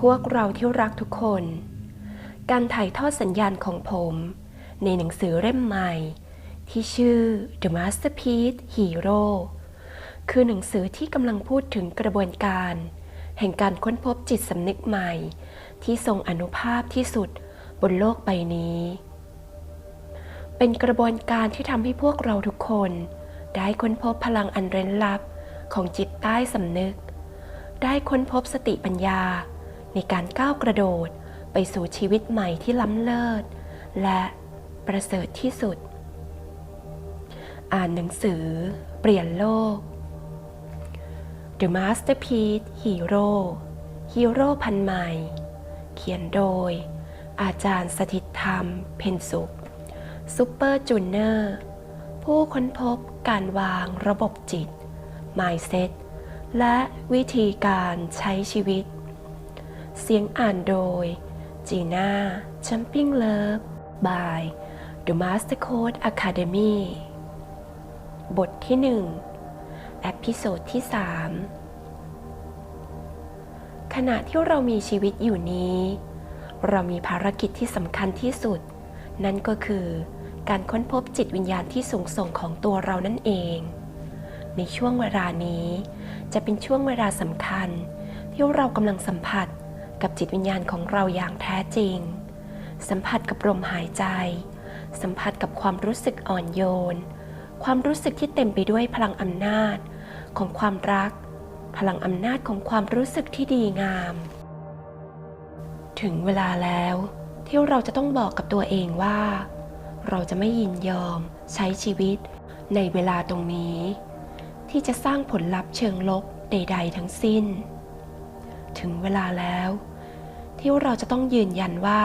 พวกเราที่รักทุกคน การถ่ายทอดสัญญาณของผม ในหนังสือเล่มใหม่ ที่ชื่อ The Masterpiece Hero คือหนังสือที่กำลังพูดถึงกระบวนการ แห่งการค้นพบจิตสำนึกใหม่ ที่ทรงอนุภาพที่สุดบนโลกใบนี้ เป็นกระบวนการที่ทำให้พวกเราทุกคน ได้ค้นพบพลังอันเร้นลับของจิตใต้สำนึก ได้ค้นพบสติปัญญา ในการก้าวกระโดดไปสู่ชีวิตใหม่ที่ล้ำเลิศ และประเสริฐที่สุด อ่านหนังสือ เปลี่ยนโลก The Masterpiece Hero ฮีโร่พันใหม่ เขียนโดย อาจารย์สถิตธรรม เพนสุขซูเปอร์จูเนอร์ผู้ค้นพบการวางระบบจิต Mindset และวิธีการใช้ชีวิต เสียงอ่านโดย จีน่า Jumping Love by The Master Code Academy บทที่1เอพิโซดที่ 3 ขณะที่เรามีชีวิตอยู่นี้ เรามีภารกิจที่สำคัญที่สุด นั่นก็คือการค้นพบจิตวิญญาณที่สูงส่งของตัวเรานั่นเอง ในช่วงเวลานี้จะเป็นช่วงเวลาสำคัญ ที่เรากำลังสัมผัส กับจิตวิญญาณของเราอย่างแท้จริง สัมผัสกับลมหายใจ สัมผัสกับความรู้สึกอ่อนโยน ความรู้สึกที่เต็มไปด้วยพลังอำนาจ ของความรัก พลังอำนาจของความรู้สึกที่ดีงาม ถึงเวลาแล้วที่เราจะต้องบอกกับตัวเองว่า เราจะไม่ยินยอม ใช้ชีวิต ในเวลาตรงนี้ ที่จะสร้างผลลัพธ์เชิงลบใด ๆ ทั้งสิ้น ถึงเวลาแล้ว ที่เราจะต้องยืนยันว่า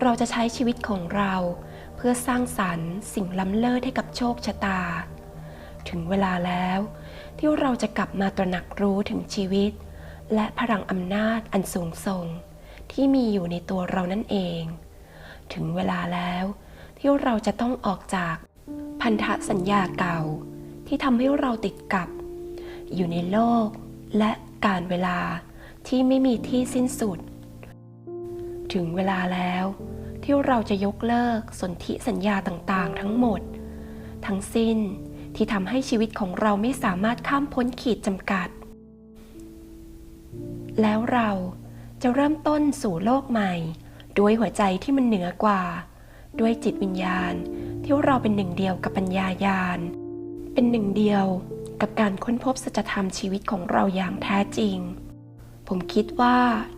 เราจะใช้ชีวิตของเรา เพื่อสร้างสรรค์ สิ่งล้ำเลิศให้กับโชคชะตา ถึงเวลาแล้ว ที่เราจะกลับมาตระหนักรู้ถึงชีวิต และพลังอำนาจอันสูงส่ง ที่มีอยู่ในตัวเรานั่นเอง ถึงเวลาแล้ว ที่เราจะต้องออกจากพันธสัญญาเก่า ที่ทำให้เราติดกับ อยู่ในโลกและการเวลา ที่ไม่มีที่สิ้นสุด ถึงเวลาแล้วที่เราจะยกเลิกสนธิสัญญาต่างๆ ทั้งหมด ทั้งสิ้นที่ทำให้ชีวิตของเราไม่สามารถข้ามพ้นขีดจำกัด แล้วเราจะเริ่มต้นสู่โลกใหม่ ด้วยหัวใจที่มันเหนือกว่า ด้วยจิตวิญญาณที่เราเป็นหนึ่งเดียวกับปัญญายาณ เป็นหนึ่งเดียวกับการค้นพบสัจธรรมชีวิตของเราอย่างแท้จริง ผมคิดว่า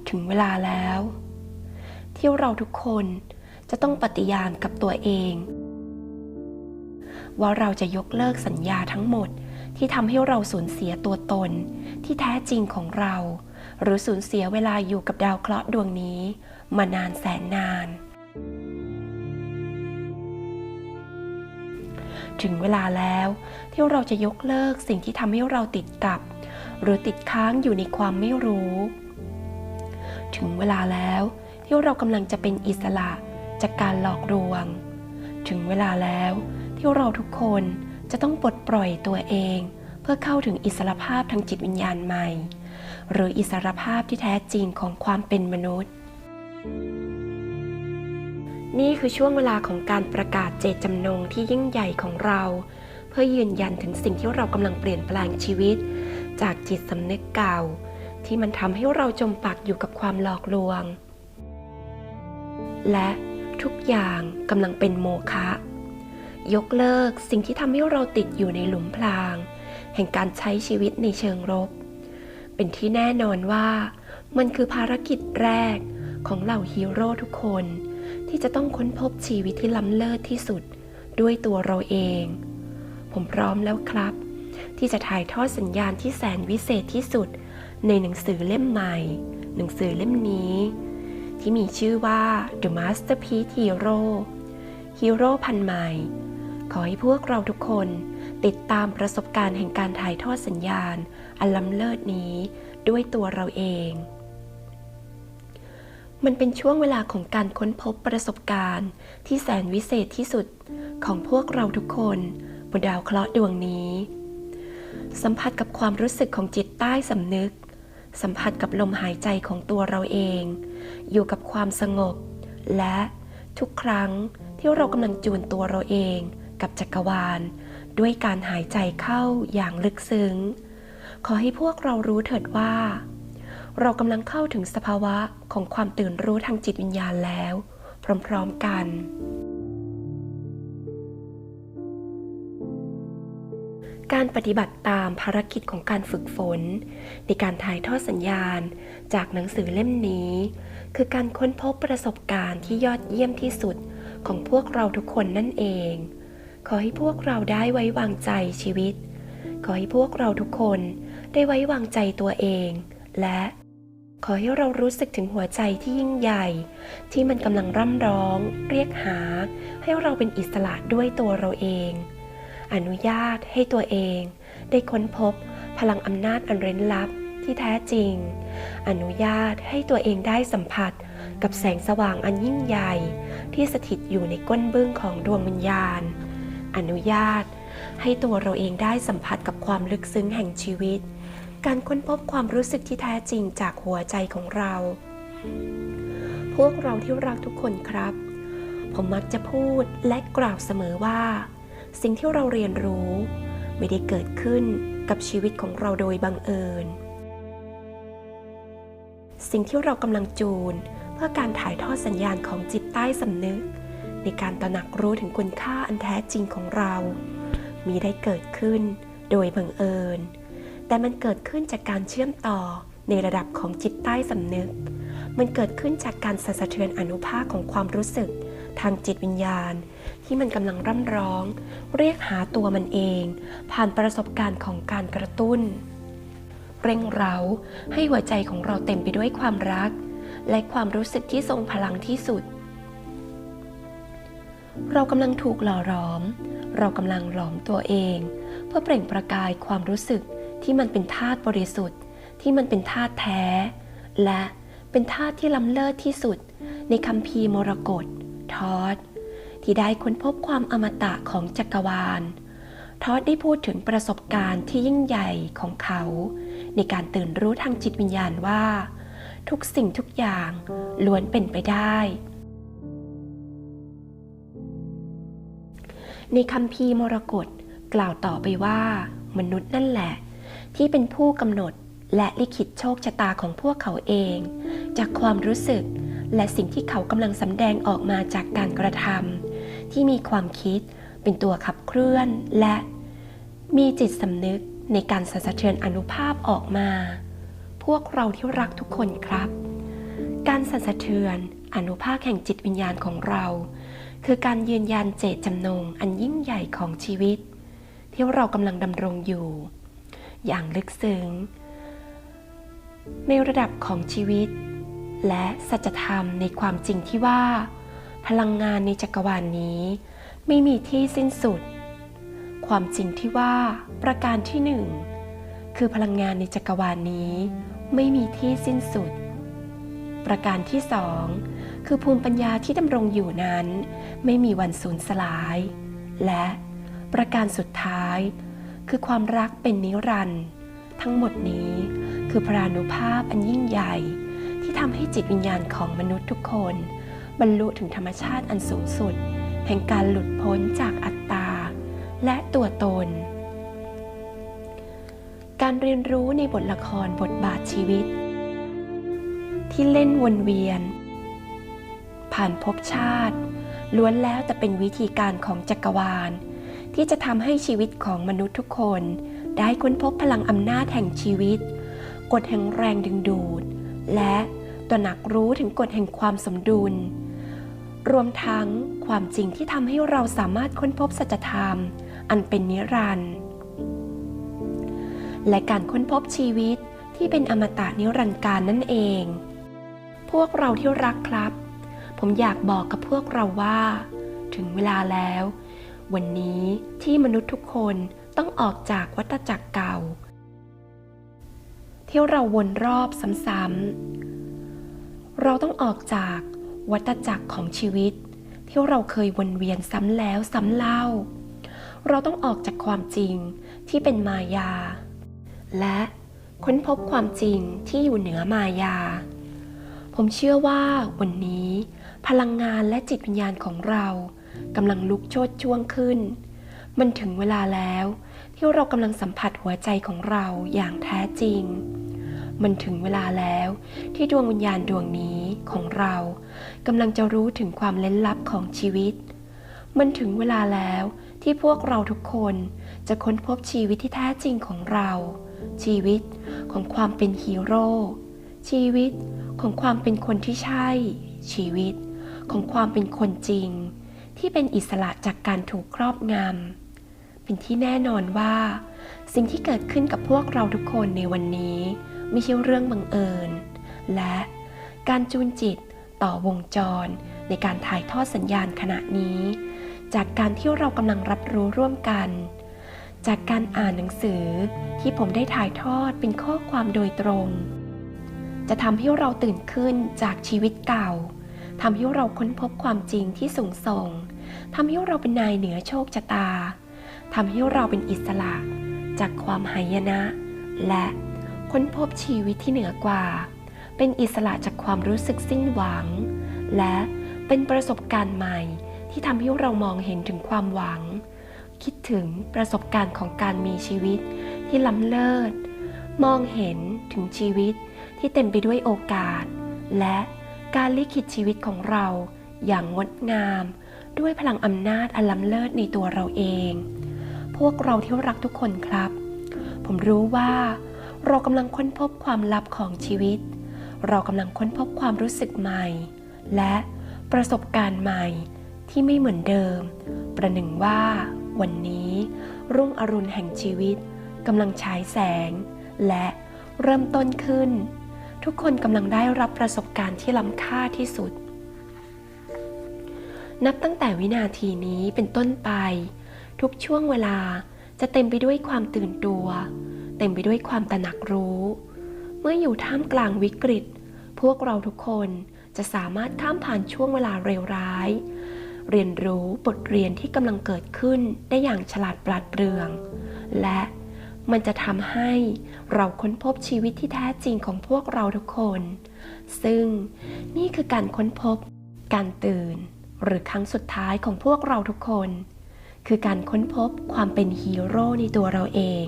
ถึงเวลาแล้ว ที่เราทุกคนจะต้องปฏิญาณกับตัวเอง ว่าเราจะยกเลิกสัญญาทั้งหมดที่ทำให้เราสูญเสียตัวตนที่แท้จริงของเรา หรือสูญเสียเวลาอยู่กับดาวเคราะห์ดวงนี้ มานานแสนนาน ถึงเวลาแล้วที่เราจะยกเลิกสิ่งที่ทำให้เราติดกับ หรือติดค้างอยู่ในความไม่รู้ ถึงเวลาแล้วที่เรากำลังจะเป็นอิสระจากการหลอกลวง ถึงเวลาแล้วที่เราทุกคนจะต้องปลดปล่อยตัวเอง เพื่อเข้าถึงอิสรภาพทางจิตวิญญาณใหม่ หรืออิสรภาพที่แท้จริงของความเป็นมนุษย์ นี่คือช่วงเวลาของการประกาศเจตจำนงที่ยิ่งใหญ่ของเรา เพื่อยืนยันถึงสิ่งที่เรากำลังเปลี่ยนแปลงชีวิต จากจิตสำนึกเก่า ที่มันทำให้เราจมปักอยู่กับความหลอกลวง และทุกอย่างกำลังเป็นโมฆะยกเลิกสิ่งที่ทำให้เราติดอยู่ในหลุมพราง แห่งการใช้ชีวิตในเชิงรบ เป็นที่แน่นอนว่า มันคือภารกิจแรกของเหล่าฮีโร่ทุกคน ที่จะต้องค้นพบชีวิตที่ล้ำเลิศที่สุดด้วยตัวเราเอง ผมพร้อมแล้วครับ ที่จะถ่ายทอดสัญญาณที่แสนวิเศษที่สุด ในหนังสือเล่มใหม่ หนังสือเล่มนี้ ที่มีชื่อว่า The Masterpiece Hero ฮีโร่พันใหม่ ขอให้พวกเราทุกคนติดตามประสบการณ์แห่งการถ่ายทอดสัญญาณ อันล้ำเลิศนี้ด้วยตัวเราเอง มันเป็นช่วงเวลาของการค้นพบประสบการณ์ที่แสนวิเศษที่สุดของพวกเราทุกคนบนดาวเคราะห์ดวงนี้ สัมผัสกับความรู้สึกของจิตใต้สำนึก สัมผัสกับลมหายใจของตัวเราเอง อยู่กับความสงบ และทุกครั้งที่เรากำลังจูนตัวเราเอง กับจักรวาล ด้วยการหายใจเข้าอย่างลึกซึ้ง ขอให้พวกเรารู้เถิดว่า เรากำลังเข้าถึงสภาวะของความตื่นรู้ทางจิตวิญญาณแล้ว พร้อมๆกัน การปฏิบัติตามภารกิจของการฝึกฝน ในการถ่ายทอดสัญญาณ จากหนังสือเล่มนี้ คือการค้นพบประสบการณ์ที่ยอดเยี่ยมที่สุดของพวกเราทุกคนนั่นเอง ขอให้พวกเราได้ไว้วางใจชีวิต ขอให้พวกเราทุกคนได้ไว้วางใจตัวเอง และขอให้เรารู้สึกถึงหัวใจที่ยิ่งใหญ่ ที่มันกำลังร่ำร้อง เรียกหา ให้เราเป็นอิสระด้วยตัวเราเอง อนุญาตให้ตัวเอง ได้ค้นพบพลังอำนาจอันเร้นลับที่แท้จริง อนุญาตให้ตัวเองได้สัมผัสกับแสงสว่างอันยิ่งใหญ่ ที่สถิตอยู่ในก้นเบื้องของดวงวิญญาณ อนุญาตให้ตัวเราเองได้สัมผัสกับความลึกซึ้งแห่งชีวิต การค้นพบความรู้สึกที่แท้จริงจากหัวใจของเรา พวกเราที่รักทุกคนครับ ผมมักจะพูดและกล่าวเสมอว่า สิ่งที่เราเรียนรู้ ไม่ได้เกิดขึ้นกับชีวิตของเราโดยบังเอิญ สิ่งที่เรากำลังจูนเพื่อการถ่ายทอดสัญญาณของจิตใต้สำนึก ในการตระหนักรู้ถึงคุณค่าอันแท้จริงของเรา มีได้เกิดขึ้นโดยบังเอิญ แต่มันเกิดขึ้นจากการเชื่อมต่อในระดับของจิตใต้สำนึก มันเกิดขึ้นจากการสั่นสะเทือนอนุภาคของความรู้สึก ทางจิตวิญญาณ ที่มันกำลังร่ำร้อง เรียกหาตัวมันเอง ผ่านประสบการณ์ของการกระตุ้น เร่งเร้าให้หัวใจของเราเต็มไปด้วยความรัก และความรู้สึกที่ทรงพลังที่สุด เรากำลังถูกหล่อหลอม เรากำลังหลอมตัวเอง เพื่อเปล่งประกายความรู้สึกที่มันเป็นธาตุบริสุทธิ์ ที่มันเป็นธาตุแท้ และ เป็นธาตุที่ล้ำเลิศที่สุด ในคัมภีร์มรกตทอดที่ได้ค้นพบความอมตะของจักรวาล ทอดได้พูดถึงประสบการณ์ที่ยิ่งใหญ่ของเขา ในการตื่นรู้ทางจิตวิญญาณว่า ทุกสิ่งทุกอย่างล้วนเป็นไปได้ ในคัมภีมรกตกล่าวต่อไปว่า มนุษย์นั่นแหละ ที่เป็นผู้กำหนด และลิขิตโชคชะตาของพวกเขาเอง จากความรู้สึก และสิ่งที่เขากำลังสำแดงออกมาจากการกระทำที่มีความคิดเป็นตัวขับเคลื่อน และมีจิตสำนึกในการสั่นสะเทือนอนุภาพออกมา พวกเราที่รักทุกคนครับ การสั่นสะเทือนอนุภาคแห่งจิตวิญญาณของเรา คือการยืนยันเจตจำนงอันยิ่งใหญ่ของชีวิต ที่เรากำลังดำรงอยู่ อย่างลึกซึ้ง ในระดับของชีวิต และสัจธรรมในความจริงที่ว่า พลังงานในจักรวาลนนี้ ไม่มีที่สิ้นสุด ความจริงที่ว่าประการที่หนึ่งคือพลังงานในจักรวาลนนี้ ไม่มีที่สิ้นสุด ประการที่สองคือภูมิปัญญาที่ดำรงอยู่นั้น ไม่มีวันสูญสลาย และประการสุดท้าย คือความรักเป็นนิรันดร์ ทั้งหมดนี้คือพรานุภาพอันยิ่งใหญ่ที่ทำให้จิตวิญญาณของมนุษย์ทุกคน บรรลุถึงธรรมชาติอันสูงสุด แห่งการหลุดพ้นจากอัตตา และตัวตน การเรียนรู้ในบทละครบทบาทชีวิต ที่เล่นวนเวียน ผ่านภพชาติ ล้วนแล้วแต่เป็นวิธีการของจักรวาล ที่จะทำให้ชีวิตของมนุษย์ทุกคน ได้ค้นพบพลังอำนาจแห่งชีวิต กฎแห่งแรงดึงดูด และตระหนักรู้ถึงกฎแห่งความสมดุล รวมทั้งความจริงที่ทำให้เราสามารถค้นพบสัจธรรม อันเป็นนิรันดร์และการค้นพบชีวิตที่เป็นอมตะนิรันดร์การนั่นเอง พวกเราที่รักครับ ผมอยากบอกกับพวกเราว่า ถึงเวลาแล้ว วันนี้ที่มนุษย์ทุกคน ต้องออกจากวัฏจักรเก่า ที่เราวนรอบซ้ำๆ เราต้องออกจากวัฏจักรของชีวิต ที่เราเคยวนเวียนซ้ำแล้วซ้ำเล่า เราต้องออกจากความจริงที่เป็นมายา และค้นพบความจริงที่อยู่เหนือมายา ผมเชื่อว่าวันนี้ พลังงานและจิตวิญญาณของเรากำลังลุกโชดช่วงขึ้น มันถึงเวลาแล้ว ที่เรากำลังสัมผัสหัวใจของเราอย่างแท้จริง มันถึงเวลาแล้วที่ดวงวิญญาณดวงนี้ของเรากำลังจะรู้ถึงความเล้นลับของชีวิต มันถึงเวลาแล้วที่พวกเราทุกคนจะค้นพบชีวิตที่แท้จริงของเรา ชีวิตของความเป็นฮีโร่ ชีวิตของความเป็นคนที่ใช่ ชีวิตของความเป็นคนจริง ที่เป็นอิสระจากการถูกครอบงำ เป็นที่แน่นอนว่า สิ่งที่เกิดขึ้นกับพวกเราทุกคนในวันนี้ ไม่ใช่เรื่องบังเอิญ และการจูนจิตต่อวงจรในการถ่ายทอดสัญญาณขณะนี้ จากการที่เรากำลังรับรู้ร่วมกัน จากการอ่านหนังสือที่ผมได้ถ่ายทอดเป็นข้อความโดยตรง จะทำให้เราตื่นขึ้นจากชีวิตเก่าทำให้เราค้นพบความจริงที่สูงส่งทำให้เราเป็นนายเหนือโชคชะตา ทำให้เราเป็นอิสระ จากความหายนะ และค้นพบชีวิตที่เหนือกว่า เป็นอิสระจากความรู้สึกสิ้นหวัง และเป็นประสบการณ์ใหม่ที่ทำให้เรามองเห็นถึงความหวัง คิดถึงประสบการณ์ของการมีชีวิตที่ล้ำเลิศ มองเห็นถึงชีวิตที่เต็มไปด้วยโอกาส และการลิขิตชีวิตของเราอย่างงดงาม ด้วยพลังอำนาจอันล้ำเลิศในตัวเราเอง พวกเราที่รักทุกคนครับ ผมรู้ว่า เรากำลังค้นพบความลับของชีวิต เรากำลังค้นพบความรู้สึกใหม่ และประสบการณ์ใหม่ที่ไม่เหมือนเดิม ประหนึ่งว่า วันนี้ รุ่งอรุณแห่งชีวิตกำลังฉายแสง และเริ่มต้นขึ้น ทุกคนกำลังได้รับประสบการณ์ที่ล้ำค่าที่สุด นับตั้งแต่วินาทีนี้เป็นต้นไป ทุกช่วงเวลาจะเต็มไปด้วยความตื่นตัว เต็มไปด้วยความตระหนักรู้ เมื่ออยู่ท่ามกลางวิกฤต พวกเราทุกคนจะสามารถข้ามผ่านช่วงเวลาเลวร้าย เรียนรู้บทเรียนที่กำลังเกิดขึ้นได้อย่างฉลาดปราดเปรื่อง และมันจะทำให้เราค้นพบชีวิตที่แท้จริงของพวกเราทุกคน ซึ่งนี่คือการค้นพบ การตื่น หรือครั้งสุดท้ายของพวกเราทุกคน คือการค้นพบความเป็นฮีโร่ในตัวเราเอง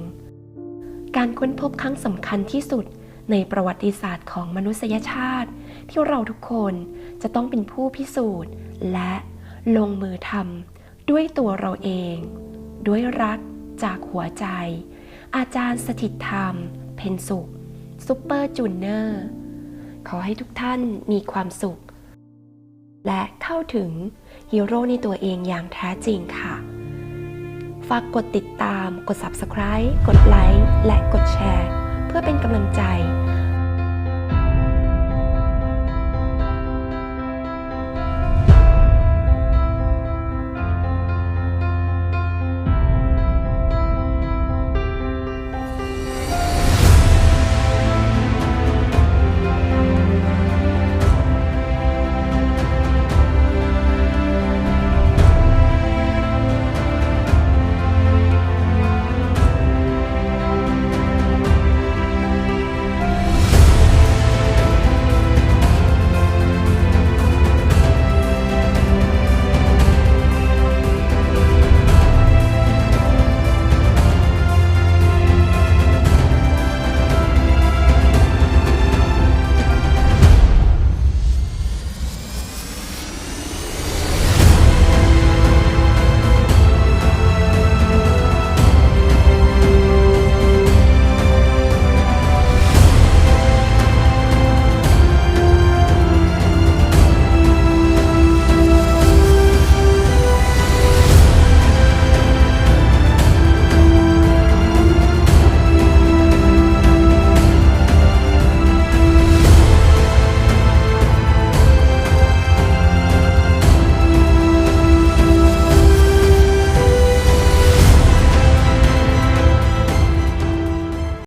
การค้นพบครั้งสำคัญที่สุดในประวัติศาสตร์ของมนุษยชาติ ที่เราทุกคนจะต้องเป็นผู้พิสูจน์ และลงมือทำด้วยตัวเราเอง ด้วยรักจากหัวใจ อาจารย์สถิตธรรม เพนสุขซุปเปอร์จูเนอร์ขอให้ทุกท่านมีความสุข และเข้าถึงฮีโร่ในตัวเองอย่างแท้จริงค่ะ ฝากกดติดตาม กด Subscribe กดไลค์และกดแชร์ เพื่อเป็นกำลังใจ